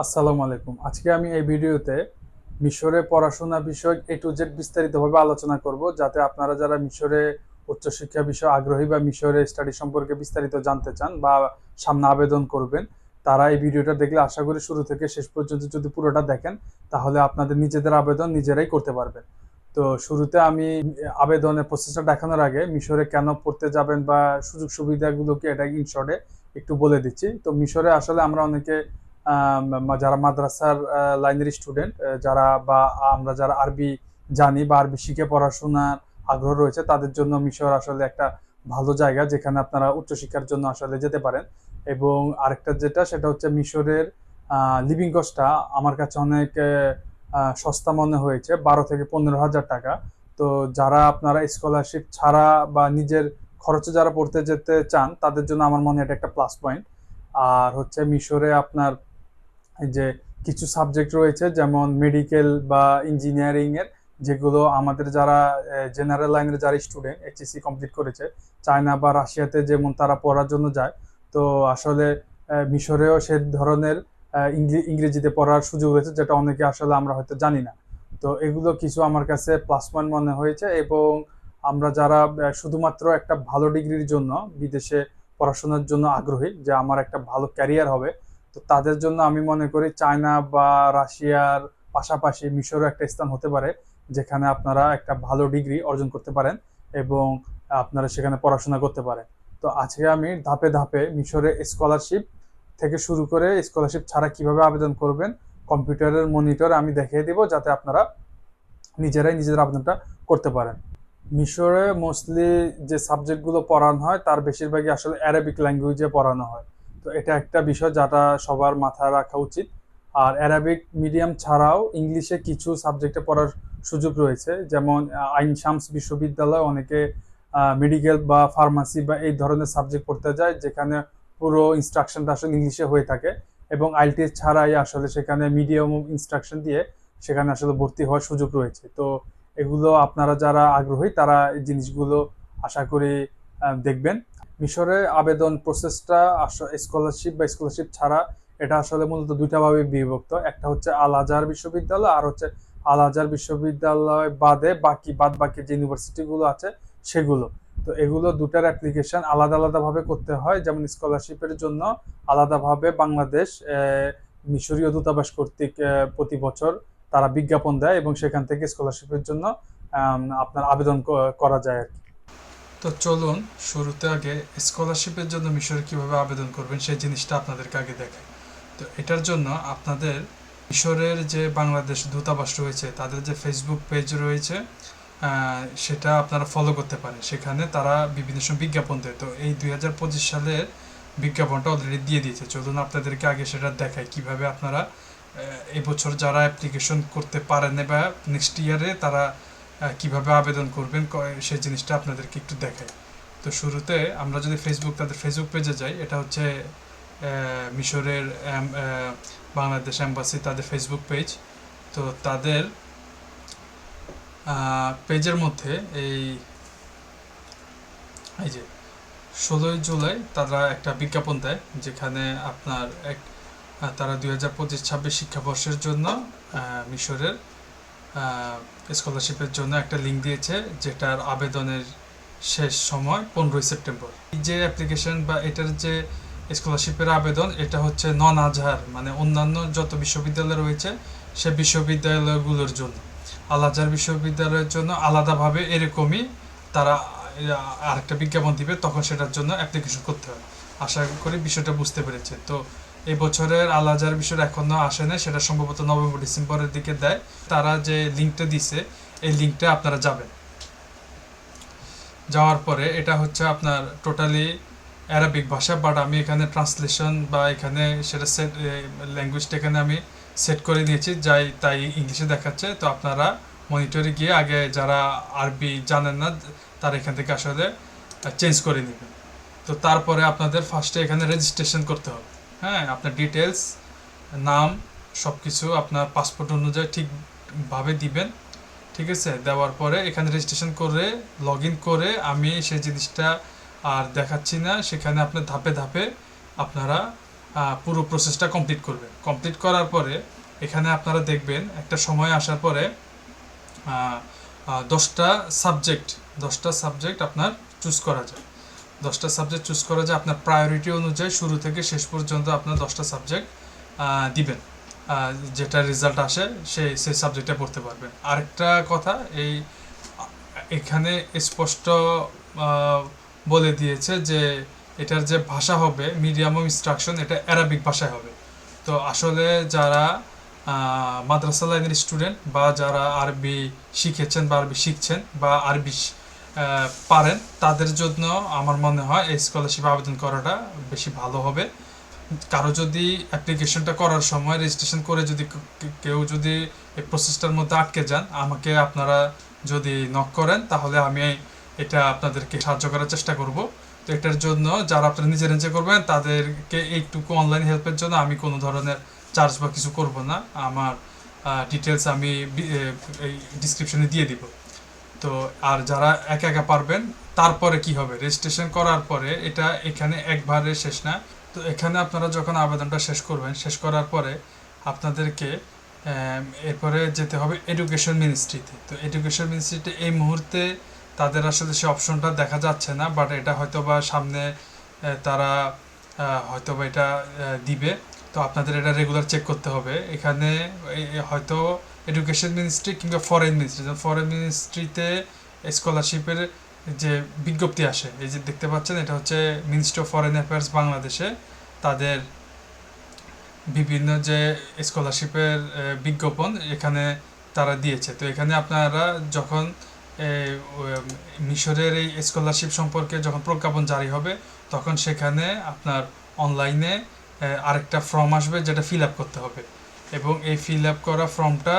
আসসালামু আলাইকুম। আজকে আমি এই ভিডিওতে মিশরে পড়াশোনা বিষয়ক এ টু জেড বিস্তারিতভাবে আলোচনা করব, যাতে আপনারা যারা মিশরে উচ্চশিক্ষা বিষয়ে আগ্রহী বা মিশরে স্টাডি সম্পর্কে বিস্তারিত জানতে চান বা সামনে আবেদন করবেন, তারা এই ভিডিওটা দেখলে আশা করি শুরু থেকে শেষ পর্যন্ত যদি পুরোটা দেখেন, তাহলে আপনাদের নিজেদের আবেদন নিজেরাই করতে পারবেন। তো শুরুতে আমি আবেদনের প্রসেসটা দেখানোর আগে মিশরে কেন পড়তে যাবেন বা সুযোগ সুবিধাগুলো কি এটা ইনশর্টে একটু বলে দিচ্ছি। তো মিশরে আসলে আমরা অনেকে যারা মাদ্রাসার লাইনের স্টুডেন্ট যারা বা আমরা যারা আরবি জানি বা আরবি শিখে পড়াশোনার আগ্রহ রয়েছে, তাদের জন্য মিশর আসলে একটা ভালো জায়গা, যেখানে আপনারা উচ্চশিক্ষার জন্য আসলে যেতে পারেন। এবং আরেকটা যেটা, সেটা হচ্ছে মিশরের লিভিং কস্টটা আমার কাছে অনেক সস্তা মনে হয়েছে, বারো থেকে পনেরো হাজার টাকা। তো যারা আপনারা স্কলারশিপ ছাড়া বা নিজের খরচে যারা পড়তে যেতে চান, তাদের জন্য আমার মনে হয় এটা একটা প্লাস পয়েন্ট আর হচ্ছে মিশরে আপনার যে কিছু সাবজেক্ট রয়েছে, যেমন মেডিকেল বা ইঞ্জিনিয়ারিং এর, যেগুলো আমাদের যারা জেনারেল লাইনের যারা স্টুডেন্ট এইচএসসি কমপ্লিট করেছে, চায়না বা রাশিয়াতে যেমন তারা পড়ার জন্য যায়, তো আসলে মিশরেও সে ধরনের ইংরেজিতে পড়ার সুযোগ রয়েছে, যেটা অনেকে আসলে আমরা হয়তো জানি না। তো এগুলো কিছু আমার কাছে প্লাস পয়েন্ট মনে হয়েছে এবং আমরা যারা শুধুমাত্র একটা ভালো ডিগ্রির জন্য বিদেশে পড়াশোনার জন্য আগ্রহী, যে আমার একটা ভালো ক্যারিয়ার হবে তো তাদের জন্য আমি মনে করি চায়না বা রাশিয়ার পাশাপাশি মিশরও একটা স্থান হতে পারে, যেখানে আপনারা একটা ভালো ডিগ্রি অর্জন করতে পারেন এবং আপনারা সেখানে পড়াশোনা করতে পারেন। তো আজকে আমি ধাপে ধাপে মিশরে স্কলারশিপ থেকে শুরু করে স্কলারশিপ ছাড়া কীভাবে আবেদন করবেন, কম্পিউটারের মনিটর আমি দেখিয়ে দিব যাতে আপনারা নিজেরাই নিজেদের আবেদনটা করতে পারেন। মিশরে মোস্টলি যে সাবজেক্টগুলো পড়ানো হয়, তার বেশিরভাগই আসলে অ্যারাবিক ল্যাঙ্গুয়েজে পড়ানো হয়। তো এটা একটা বিষয় যেটা সবার মাথায় রাখা উচিত। আর অ্যারাবিক মিডিয়াম ছাড়াও ইংলিশে কিছু সাবজেক্টে পড়ার সুযোগ রয়েছে। যেমন আইন শামস বিশ্ববিদ্যালয় অনেকে মেডিকেল বা ফার্মাসি বা এই ধরনের সাবজেক্ট পড়তে যায়, যেখানে পুরো ইনস্ট্রাকশনটা আসলে ইংলিশে হয়ে থাকে এবং আইএলটিএস ছাড়াই আসলে সেখানে মিডিয়াম ইনস্ট্রাকশন দিয়ে সেখানে আসলে ভর্তি হওয়ার সুযোগ রয়েছে। তো এগুলো আপনারা যারা আগ্রহী, তারা এই জিনিসগুলো আশা করি দেখবেন। মিশরে আবেদন প্রসেসটা স্কলারশিপ বা স্কলারশিপ ছাড়া এটা আসলে মূলত দুইটা ভাবে বিভক্ত। একটা হচ্ছে আল আজহার বিশ্ববিদ্যালয় আর হচ্ছে আল আজহার বিশ্ববিদ্যালয় বাদে বাকি বাদ বাকি যে ইউনিভার্সিটিগুলো আছে সেগুলো। তো এগুলো দুটার অ্যাপ্লিকেশন আলাদা আলাদাভাবে করতে হয়। যেমন স্কলারশিপের জন্য আলাদাভাবে বাংলাদেশ মিশরীয় দূতাবাস কর্তৃক প্রতি বছর তারা বিজ্ঞাপন দেয় এবং সেখান থেকে স্কলারশিপের জন্য আপনার আবেদন করা যায় আর কি। তো চলুন, শুরুতে আগে স্কলারশিপের জন্য মিশরে কীভাবে আবেদন করবেন সেই জিনিসটা আপনাদেরকে আগে দেখাই। তো এটার জন্য আপনাদের মিশরের যে বাংলাদেশ দূতাবাস রয়েছে, তাদের যে ফেসবুক পেজ রয়েছে সেটা আপনারা ফলো করতে পারেন। সেখানে তারা বিভিন্ন সময় বিজ্ঞাপন দেয়। তো এই দুই হাজার পঁচিশ সালের বিজ্ঞাপনটা অলরেডি দিয়ে দিয়েছে। চলুন আপনাদেরকে আগে সেটা দেখায় কীভাবে আপনারা এবছর যারা অ্যাপ্লিকেশন করতে পারেন বা নেক্সট ইয়ারে তারা কীভাবে আবেদন করবেন সেই জিনিসটা আপনাদেরকে একটু দেখাই। তো শুরুতে আমরা যদি ফেসবুক তাদের ফেসবুক পেজে যাই, এটা হচ্ছে মিশরের বাংলাদেশ এম্বাসি তাদের ফেসবুক পেজ তো তাদের পেজের মধ্যে এই এই যে, ষোলোই জুলাই তারা একটা বিজ্ঞাপন দেয়, যেখানে আপনার এক তারা দুই হাজার পঁচিশ, ছাব্বিশ শিক্ষাবর্ষের জন্য মিশরের স্কলারশিপের জন্য একটা লিঙ্ক দিয়েছে, যেটার আবেদনের শেষ সময় পনেরোই সেপ্টেম্বর। এই যে অ্যাপ্লিকেশন বা এটার যে স্কলারশিপের আবেদন, এটা হচ্ছে নন আজহার মানে অন্যান্য যত বিশ্ববিদ্যালয় রয়েছে, সে বিশ্ববিদ্যালয়গুলোর জন্য। আল আজহার বিশ্ববিদ্যালয়ের জন্য আলাদাভাবে এরকমই তারা আরেকটা বিজ্ঞাপন দিবে, তখন সেটার জন্য অ্যাপ্লিকেশন করতে হবে। আশা করি বিষয়টা বুঝতে পেরেছে তো এই বছরের আল আজহার বিষয়টা এখনও আসে না সেটা সম্ভবত নভেম্বর, ডিসেম্বরের দিকে দেয়। তারা যে লিঙ্কটা দিছে, এই লিঙ্কটা আপনারা যাবেন। যাওয়ার পরে এটা হচ্ছে আপনার টোটালি অ্যারাবিক ভাষা বাট আমি এখানে ট্রান্সলেশন বা এখানে সেটা সেট ল্যাঙ্গুয়েজটা এখানে আমি সেট করে দিয়েছি, যাই তাই ইংলিশে দেখাচ্ছে। তো আপনারা মনিটরে গিয়ে আগে যারা আরবি জানেন না, তারা এখান থেকে আসলে চেঞ্জ করে নেবেন। তো তারপরে আপনাদের ফার্স্টে এখানে রেজিস্ট্রেশন করতে হবে। হ্যাঁ আপনার ডিটেলস নাম সব কিছু আপনার পাসপোর্ট অনুযায়ী ঠিকভাবে দিবেন। ঠিক আছে? দেওয়ার পরে এখানে রেজিস্ট্রেশন করে লগ করে আমি সেই জিনিসটা আর দেখাচ্ছি না। সেখানে আপনার ধাপে ধাপে আপনারা পুরো প্রসেসটা কমপ্লিট করবেন। কমপ্লিট করার পরে এখানে আপনারা দেখবেন একটা সময় আসার পরে দশটা সাবজেক্ট দশটা সাবজেক্ট আপনার চুজ করা যায়। দশটা সাবজেক্ট চুজ করা যায়, আপনার প্রায়োরিটি অনুযায়ী শুরু থেকে শেষ পর্যন্ত আপনার দশটা সাবজেক্ট দিবেন। যেটা রেজাল্ট আসে সেই সেই সাবজেক্টে পড়তে পারবেন। আরেকটা কথা, এই, এখানে স্পষ্ট বলে দিয়েছে যে, এটার যে ভাষা হবে মিডিয়াম অফ ইনস্ট্রাকশন এটা অ্যারাবিক ভাষায় হবে। তো আসলে যারা মাদ্রাসা লাইনের স্টুডেন্ট বা যারা আরবি শিখেছেন বা আরবি শিখছেন বা আরবি পারেন। তাদের জন্য আমার মনে হয় এই স্কলারশিপ আবেদন করাটা বেশি ভালো হবে। কারও যদি অ্যাপ্লিকেশনটা করার সময় রেজিস্ট্রেশন করে যদি কেউ যদি এই প্রসেসটার মধ্যে আটকে যান, আমাকে আপনারা যদি নক করেন, তাহলে আমি এটা আপনাদেরকে সাহায্য করার চেষ্টা করব। তো এটার জন্য যারা আপনারা নিজে নিজে করবেন, তাদেরকে এইটুকু অনলাইন হেল্পের জন্য আমি কোনো ধরনের চার্জ বা কিছু করব না। আমার ডিটেলস আমি এই ডিসক্রিপশনে দিয়ে দিব। তো আর যারা একা একা পারবেন, তারপরে কি হবে? রেজিস্ট্রেশন করার পরে এটা এখানে একবারে শেষ না। তো এখানে আপনারা যখন আবেদনটা শেষ করবেন, শেষ করার পরে আপনাদেরকে এরপরে যেতে হবে এডুকেশন মিনিস্ট্রিতে তো এডুকেশন মিনিস্ট্রিতে এই মুহূর্তে তাদের আসলে সে অপশনটা দেখা যাচ্ছে না বাট এটা হয়তো বা সামনে তারা হয়তো বা এটা দিবে। তো আপনাদের এটা রেগুলার চেক করতে হবে। এখানে হয়তো এডুকেশন মিনিস্ট্রি কিংবা ফরেন মিনিস্ট্রি ফরেন মিনিস্ট্রিতে স্কলারশিপের যে বিজ্ঞপ্তি আসে, এই যে দেখতে পাচ্ছেন, এটা হচ্ছে মিনিস্ট্রি অফ ফরেন অ্যাফেয়ার্স বাংলাদেশে তাদের বিভিন্ন যে স্কলারশিপের বিজ্ঞাপন এখানে তারা দিয়েছে। তো এখানে আপনারা যখন মিশরের এই স্কলারশিপ সম্পর্কে যখন প্রজ্ঞাপন জারি হবে, তখন সেখানে আপনার অনলাইনে আরেকটা ফর্ম আসবে যেটা ফিল আপ করতে হবে। এবং এই ফিল আপ করা ফর্মটা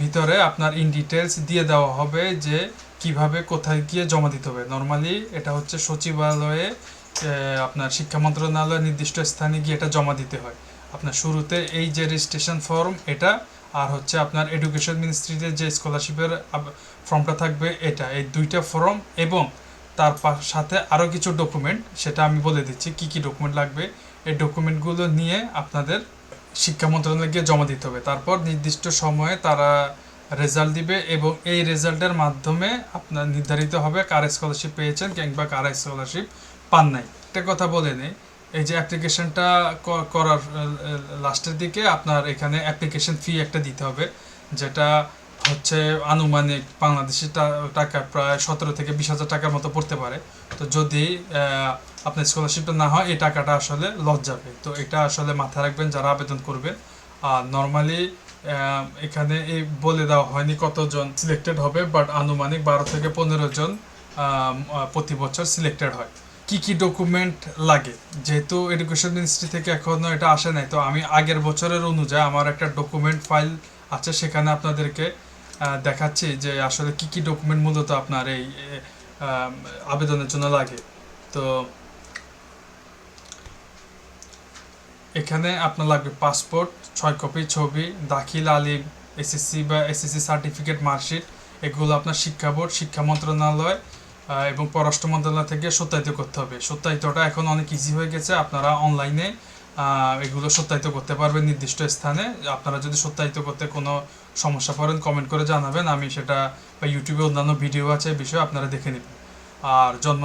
ভিতরে আপনার ইন ডিটেলস দিয়ে দেওয়া হবে যে কীভাবে কোথায় গিয়ে জমা দিতে হবে। নর্মালি এটা হচ্ছে সচিবালয়ে আপনার শিক্ষা মন্ত্রণালয়ের নির্দিষ্ট স্থানে গিয়ে এটা জমা দিতে হয়। আপনার শুরুতে এই যে রেজিস্ট্রেশন ফর্ম এটা আর হচ্ছে আপনার এডুকেশন মিনিস্ট্রিতে যে স্কলারশিপের ফর্মটা থাকবে, এটা, এই দুইটা ফর্ম এবং তার সাথে আরও কিছু ডকুমেন্ট সেটা আমি বলে দিচ্ছি, কি কি ডকুমেন্ট লাগবে। এই ডকুমেন্টগুলো নিয়ে আপনাদের শিক্ষা মন্ত্রণালয়ে গিয়ে জমা দিতে হবে। তারপর নির্দিষ্ট সময়ে তারা রেজাল্ট দিবে এবং এই রেজাল্টের মাধ্যমে আপনার নির্ধারিত হবে কার স্কলারশিপ পেয়েছেন কিংবা কার স্কলারশিপ পান নাই। একটা কথা বলে নেই, এই যে অ্যাপ্লিকেশনটা করার লাস্টের দিকে আপনার এখানে অ্যাপ্লিকেশন ফি একটা দিতে হবে, যেটা হচ্ছে আনুমানিক বাংলাদেশি টাকা প্রায় সতেরো থেকে বিশ হাজার টাকার মতো পড়তে পারে। তো যদি আপনার স্কলারশিপটা না হয়, এই টাকাটা আসলে লস যাবে। তো এটা আসলে মাথায় রাখবেন যারা আবেদন করবেন। আর নর্মালি এখানে এই বলে দেওয়া হয়নি কতজন সিলেক্টেড হবে বাট আনুমানিক বারো থেকে পনেরো জন প্রতি বছর সিলেক্টেড হয়। কি কি ডকুমেন্ট লাগে? যেহেতু এডুকেশন মিনিস্ট্রি থেকে এখনও এটা আসে নাই, তো আমি আগের বছরের অনুযায়ী আমার একটা ডকুমেন্ট ফাইল আছে, সেখানে আপনাদেরকে দেখাচ্ছি যে আসলে কি কি ডকুমেন্ট মূলত আপনার এই আবেদনের জন্য লাগে। তো এখানে আপনার লাগবে পাসপোর্ট ছয় কপি ছবি, দাখিল, আলিম এসএসসি বা এসএসসি সার্টিফিকেট মার্কশিট এগুলো আপনার শিক্ষা বোর্ড, শিক্ষা মন্ত্রণালয় এবং পররাষ্ট্র মন্ত্রণালয় থেকে সত্যায়িত করতে হবে। সত্যায়িতটা এখন অনেক ইজি হয়ে গেছে, আপনারা অনলাইনে এগুলো সত্যায়িত করতে পারবেন নির্দিষ্ট স্থানে। আপনারা যদি সত্যায়িত করতে কোনো সমস্যা পড়েন কমেন্ট করে জানাবেন, আমি সেটা বা ইউটিউবে অন্যান্য ভিডিও আছে, বিষয়ে আপনারা দেখে নেবেন। আর জন্ম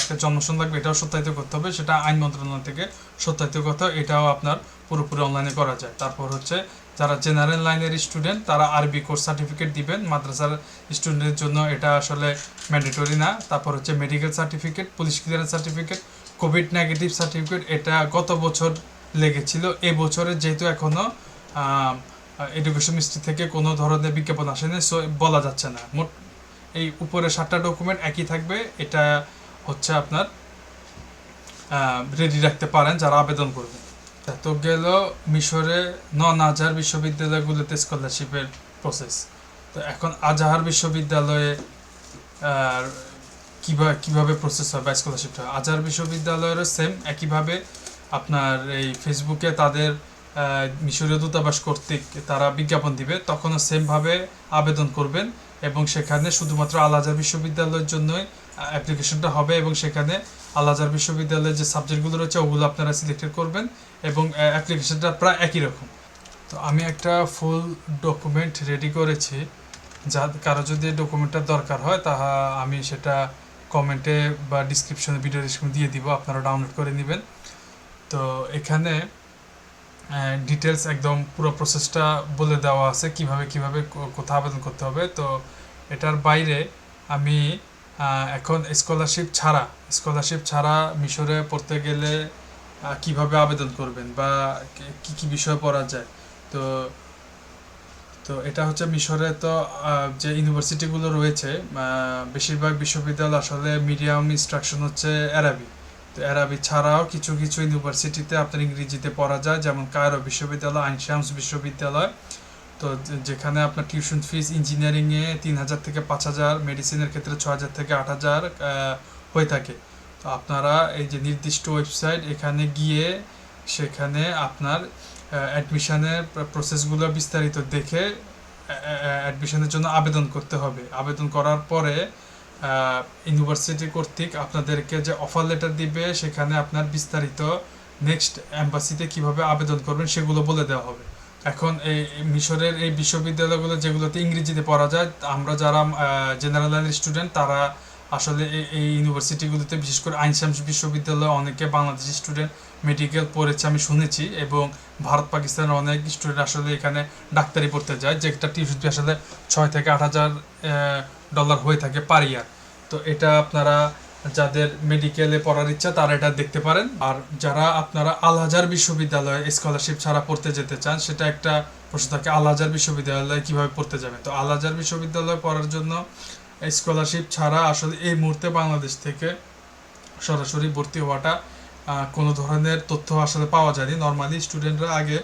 একটা জন্ম লাগবে, এটাও সত্যায়িত করতে হবে, সেটা আইন মন্ত্রণালয় থেকে সত্যায়িত করতে হবে, এটাও আপনার পুরোপুরি অনলাইনে করা যায়। তারপর হচ্ছে, যারা জেনারেল লাইনের স্টুডেন্ট তারা আরবি কোর্স সার্টিফিকেট দিবেন, মাদ্রাসার স্টুডেন্টের জন্য এটা আসলে ম্যান্ডেটরি না। তারপর হচ্ছে medical certificate police clearance certificate covid negative certificate এটা গত বছর লেগেছিল, এ বছরে যেহেতু এখনও এডুকেশন মিনিস্ট্রি থেকে কোনো ধরনের বিজ্ঞাপন আসেনি সো বলা যাচ্ছে না। মোট এই উপরে সাতটা ডকুমেন্ট একই থাকবে। এটা হচ্ছে আপনার রেডি রাখতে পারেন যারা আবেদন করবেন। তো গেল মিশরে নন আজহার বিশ্ববিদ্যালয়গুলোতে স্কলারশিপের প্রসেস তো এখন আজহার বিশ্ববিদ্যালয়ে কীভাবে কীভাবে প্রসেস হবে স্কলারশিপটা হয়? আজহার বিশ্ববিদ্যালয়েরও সেম একইভাবে আপনার এই ফেসবুকে তাদের মিশরীয় দূতাবাস কর্তৃক তারা বিজ্ঞাপন দিবে, তখনও সেমভাবে আবেদন করবেন। এবং সেখানে শুধুমাত্র আল আজহার বিশ্ববিদ্যালয়ের জন্যই অ্যাপ্লিকেশনটা হবে এবং সেখানে আল আজহার বিশ্ববিদ্যালয়ের যে সাবজেক্টগুলো রয়েছে, ওগুলো আপনারা সিলেক্টেড করবেন এবং অ্যাপ্লিকেশনটা প্রায় একই রকম। তো আমি একটা ফুল ডকুমেন্ট রেডি করেছি। যা কারও যদি ডকুমেন্টটা দরকার হয়, তাহা আমি সেটা কমেন্টে বা ডিসক্রিপশনে ভিডিও ডিসক্রিপশন দিয়ে দিব। আপনারা ডাউনলোড করে নেবেন। তো এখানে ডিটেলস একদম পুরো প্রসেসটা বলে দেওয়া আছে, কীভাবে কীভাবে কো- কোথায় আবেদন করতে হবে। তো এটার বাইরে আমি এখন স্কলারশিপ ছাড়া স্কলারশিপ ছাড়া মিশরে পড়তে গেলে কীভাবে আবেদন করবেন বা কি- কি বিষয় পড়া যায়। তো তো এটা হচ্ছে মিশরে তো যে ইউনিভার্সিটিগুলো রয়েছে বেশিরভাগ বিশ্ববিদ্যালয় আসলে মিডিয়াম ইনস্ট্রাকশন হচ্ছে অ্যারাবি তো অ্যারাবি ছাড়াও কিছু কিছু ইউনিভার্সিটিতে আপনার ইংরেজিতে পড়া যায়, যেমন কায়রো বিশ্ববিদ্যালয় আইনশামস বিশ্ববিদ্যালয়। তো যেখানে আপনার টিউশন ফিস ইঞ্জিনিয়ারিংয়ে তিন হাজার থেকে পাঁচ হাজার মেডিসিনের ক্ষেত্রে ছ হাজার থেকে আট হাজার হয়ে থাকে। তো আপনারা এই যে নির্দিষ্ট ওয়েবসাইট এখানে গিয়ে সেখানে আপনার অ্যাডমিশনের প্রসেসগুলো বিস্তারিত দেখে অ্যাডমিশনের জন্য আবেদন করতে হবে। আবেদন করার পরে ইউনিভার্সিটি কর্তৃক আপনাদেরকে যে অফার লেটার দিবে, সেখানে আপনার বিস্তারিত নেক্সট অ্যাম্বাসিতে কীভাবে আবেদন করবেন সেগুলো বলে দেওয়া হবে। এখন এই মিশরের এই বিশ্ববিদ্যালয়গুলো যেগুলোতে ইংরেজিতে পড়া যায়, আমরা যারা জেনারেল লাইনের স্টুডেন্ট তারা আসলে এই এই ইউনিভার্সিটিগুলোতে বিশেষ করে আইনসামস বিশ্ববিদ্যালয়ে অনেকে বাংলাদেশি স্টুডেন্ট মেডিকেল পড়েছে আমি শুনেছি এবং ভারত, পাকিস্তানের অনেক স্টুডেন্ট আসলে এখানে ডাক্তারি পড়তে যায় যেটা টিউশন আসলে ছয় থেকে আট হাজার ডলার হয়ে থাকে পার ইয়ার তো এটা আপনারা যাদের মেডিকেলে পড়ার ইচ্ছা, তারা এটা দেখতে পারেন। আর যারা আপনারা আল হাজার বিশ্ববিদ্যালয়ে স্কলারশিপ ছাড়া পড়তে যেতে চান, সেটা একটা প্রশ্ন থাকে, আল হাজার বিশ্ববিদ্যালয়ে কীভাবে পড়তে যাবে তো আল হাজার বিশ্ববিদ্যালয়ে পড়ার জন্য স্কলারশিপ ছাড়া আসলে এই মুহূর্তে বাংলাদেশ থেকে সরাসরি ভর্তি হওয়াটা কোনো ধরনের তথ্য আসলে পাওয়া যায়নি। নর্মালি স্টুডেন্টরা আগে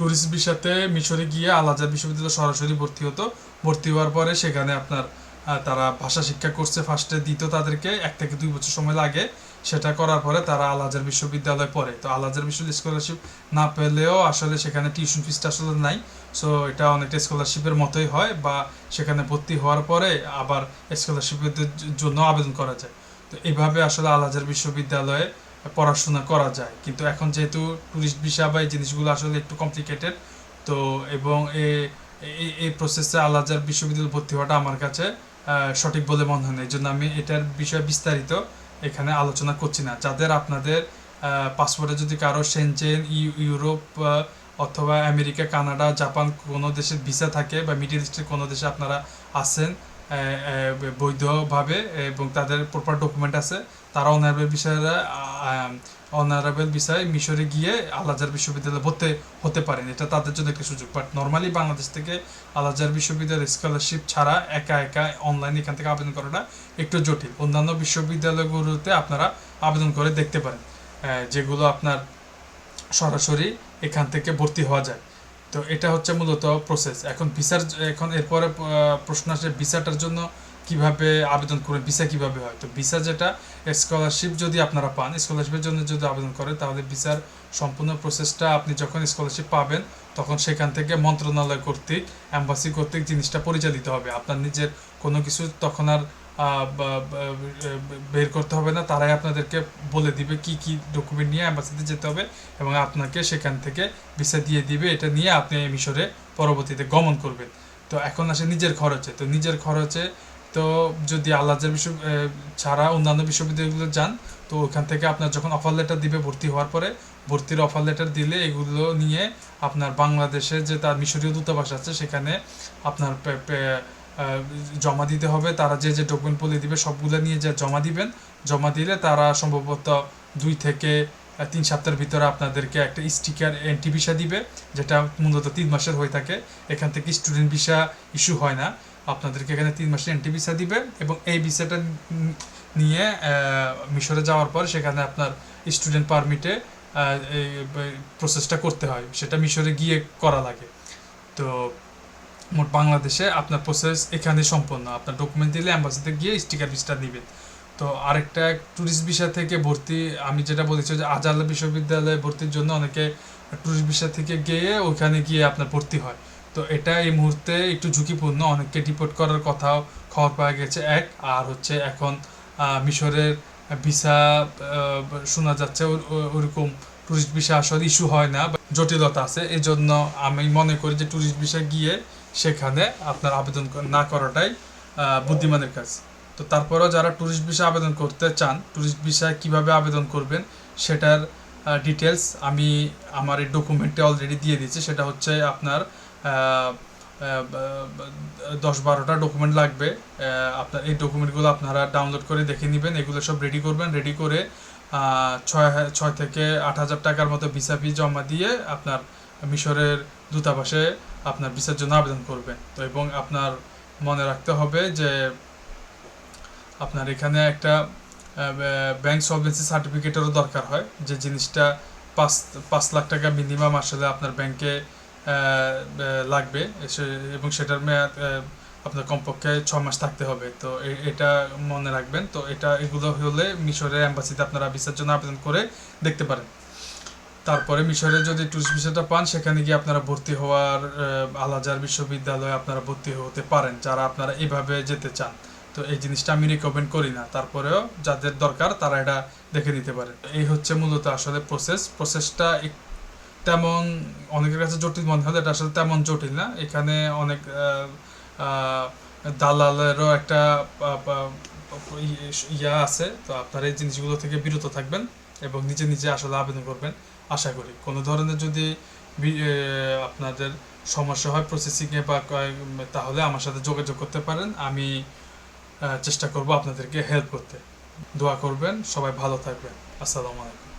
ট্যুরিস্ট ভিসাতে মিশরে গিয়ে আল আজাদ বিশ্ববিদ্যালয়ে সরাসরি ভর্তি হতো। ভর্তি হওয়ার পরে সেখানে আপনার তারা ভাষা শিক্ষা করছে ফার্স্টে দিত তাদেরকে এক থেকে দুই বছর সময় লাগে। সেটা করার পরে তারা আল আজার বিশ্ববিদ্যালয়ে পড়ে। তো আল আজার বিশ্ববিদ্যালয় স্কলারশিপ না পেলেও আসলে সেখানে টিউশন ফিসটা আসলে নাই। সো এটা অনেকটা স্কলারশিপের মতোই হয় বা সেখানে ভর্তি হওয়ার পরে আবার স্কলারশিপের জন্য আবেদন করা যায়। তো এইভাবে আসলে আল আজার বিশ্ববিদ্যালয়ে পড়াশোনা করা যায়। কিন্তু এখন যেহেতু ট্যুরিস্ট ভিসা বা এই জিনিসগুলো আসলে একটু কমপ্লিকেটেড তো এবং এই এই প্রসেসে আল আজার বিশ্ববিদ্যালয়ে ভর্তি হওয়াটা আমার কাছে সঠিক বলে মনে হয় না। এই জন্য আমি এটার বিষয়ে বিস্তারিত এখানে আলোচনা করছি না। যাদের আপনাদের পাসপোর্টে যদি কারও সেনচেন ইউরোপ অথবা আমেরিকা কানাডা জাপান কোনো দেশের ভিসা থাকে বা মিডিল ইস্টের কোনো দেশে আপনারা আহ, বৈধভাবে এবং তাদের প্রপার ডকুমেন্ট আছে। তারা অনারেবল বিষয়রা অনারেবল বিষয়ে মিশরে গিয়ে আলাজার বিশ্ববিদ্যালয়ে ভর্তি হতে পারেন। এটা তাদের জন্য একটা সুযোগ। বাট নর্মালি বাংলাদেশ থেকে আলাজার বিশ্ববিদ্যালয়ের স্কলারশিপ ছাড়া একা একা অনলাইন এখান থেকে আবেদন করাটা একটু জটিল। অন্যান্য বিশ্ববিদ্যালয়গুলোতে আপনারা আবেদন করে দেখতে পারেন। যেগুলো আপনার সরাসরি এখান থেকে ভর্তি হওয়া যায়। তো এটা হচ্ছে মূলত প্রসেস এখন ভিসার এখন এরপরে প্রশ্ন আসে ভিসাটার জন্য কীভাবে আবেদন করবেন ভিসা কীভাবে হয়? তো ভিসা যেটা স্কলারশিপ যদি আপনারা পান স্কলারশিপের জন্য যদি আবেদন করেন, তাহলে ভিসার সম্পূর্ণ প্রসেসটা আপনি যখন স্কলারশিপ পাবেন, তখন সেখান থেকে মন্ত্রণালয় কর্তৃক অ্যাম্বাসি কর্তৃক জিনিসটা পরিচালিত হবে। আপনার নিজের কোনো কিছু তখন আর বের করতে হবে না। তারাই আপনাদেরকে বলে দিবে কি কি ডকুমেন্ট নিয়ে অ্যাম্বাসিতে যেতে হবে এবং আপনাকে সেখান থেকে ভিসা দিয়ে দিবে। এটা নিয়ে আপনি মিশরে পরবর্তীতে গমন করবেন। তো এখন আসে নিজের খরচে। তো নিজের খরচে তো যদি আল্লাহর বিশ্ব ছাড়া অন্যান্য বিশ্ববিদ্যালয়গুলো যান, তো ওখান থেকে আপনার যখন অফার লেটার দিবে ভর্তি হওয়ার পরে, ভর্তির অফার লেটার দিলে এগুলো নিয়ে আপনার বাংলাদেশে যে তার মিশরীয় দূতাবাস আছে, সেখানে আপনার জমা দিতে হবে। তারা যে যে ডকুমেন্ট বলে দিবে, সবগুলো নিয়ে যা জমা দিবেন, জমা দিলে তারা সম্ভবত দুই থেকে তিন সপ্তাহের ভিতরে আপনাদেরকে একটা স্টিকার এন্টি ভিসা দিবে, যেটা মূলত তিন মাসের হয়ে থাকে। এখান থেকে স্টুডেন্ট ভিসা ইস্যু হয় না। আপনাদেরকে এখানে তিন মাসের এন্টি ভিসা দিবে এবং এই ভিসাটা নিয়ে মিশরে যাওয়ার পর সেখানে আপনার স্টুডেন্ট পারমিটে প্রসেসটা করতে হয়। সেটা মিশরে গিয়ে করা লাগে। তো মোট বাংলাদেশে আপনার প্রসেস এখানে সম্পন্ন। আপনার ডকুমেন্ট দিলে অ্যাম্বাসিতে গিয়ে স্টিকার ভিসটা দিবেন তো আরেকটা ট্যুরিস্ট ভিসা থেকে ভর্তি, আমি যেটা বলেছি যে আজালা বিশ্ববিদ্যালয়ে ভর্তির জন্য অনেকে ট্যুরিস্ট ভিসা থেকে গিয়ে ওইখানে গিয়ে আপনার ভর্তি হয়। তো এটা এই মুহূর্তে একটু ঝুঁকিপূর্ণ, অনেককে ডিপোর্ট করার কথাও খবর পাওয়া গেছে এক। আর হচ্ছে এখন মিশরের ভিসা শোনা যাচ্ছে ওরকম ট্যুরিস্ট ভিসা আসলে ইস্যু হয় না জটিলতা আছে। এই জন্য আমি মনে করি যে ট্যুরিস্ট ভিসা গিয়ে সেখানে আপনার আবেদন না করাটাই বুদ্ধিমানের কাজ। তো তারপরেও যারা ট্যুরিস্ট ভিসা আবেদন করতে চান ট্যুরিস্ট ভিসায় কীভাবে আবেদন করবেন সেটার ডিটেলস আমি আমার এই ডকুমেন্টে অলরেডি দিয়ে দিয়েছি। সেটা হচ্ছে আপনার দশ বারোটা ডকুমেন্ট লাগবে। আপনার এই ডকুমেন্টগুলো আপনারা ডাউনলোড করে দেখে নেবেন। এগুলো সব রেডি করবেন। রেডি করে ছয় ছয় থেকে আট হাজার টাকার মতো ভিসা ফি জমা দিয়ে আপনার মিশরের দূতাবাসে আপনার ভিসার জন্য আবেদন করবেন তো এবং আপনার মনে রাখতে হবে যে আপনার এখানে একটা ব্যাংক সলভেন্সি সার্টিফিকেটেরও দরকার হয়, যে জিনিসটা পাঁচ পাঁচ লাখ টাকা মিনিমাম আসলে আপনার ব্যাংকে লাগবে। এবং সেটার মেয়াদ আপনার কমপক্ষে ছ মাস থাকতে হবে। তো এটা মনে রাখবেন। তো এটা এগুলো হলে মিশরের অ্যাম্বাসিতে আপনারা ভিসার জন্য আবেদন করে দেখতে পারেন। তারপরে মিশরে যদি টুরিস্ট ভিসাটা পান, সেখানে গিয়ে আপনারা ভর্তি হওয়ার আল আজহার বিশ্ববিদ্যালয়ে আপনারা ভর্তি হতে পারেন, যারা আপনারা এভাবে যেতে চান। তো এই জিনিসটা আমি রিকমেন্ড করি না। তারপরেও যাদের দরকার, তারা এটা দেখে নিতে পারে। এই হচ্ছে মূলত আসলে প্রসেস প্রসেসটা তেমন অনেকের কাছে জটিল মনে হলে এটা আসলে তেমন জটিল না। এখানে অনেক দালালেরও একটা ইয়া আছে। তো আপনারা এই জিনিসগুলো থেকে বিরত থাকবেন এবং নিজে নিজে আসলে আবেদন করবেন। আশা করি। কোনো ধরনের যদি আপনাদের সমস্যা হয় প্রসেসিংয়ে বা তাহলে আমার সাথে যোগাযোগ করতে পারেন। আমি চেষ্টা করব আপনাদেরকে হেল্প করতে। দোয়া করবেন, সবাই ভালো থাকবেন। আসসালামু আলাইকুম।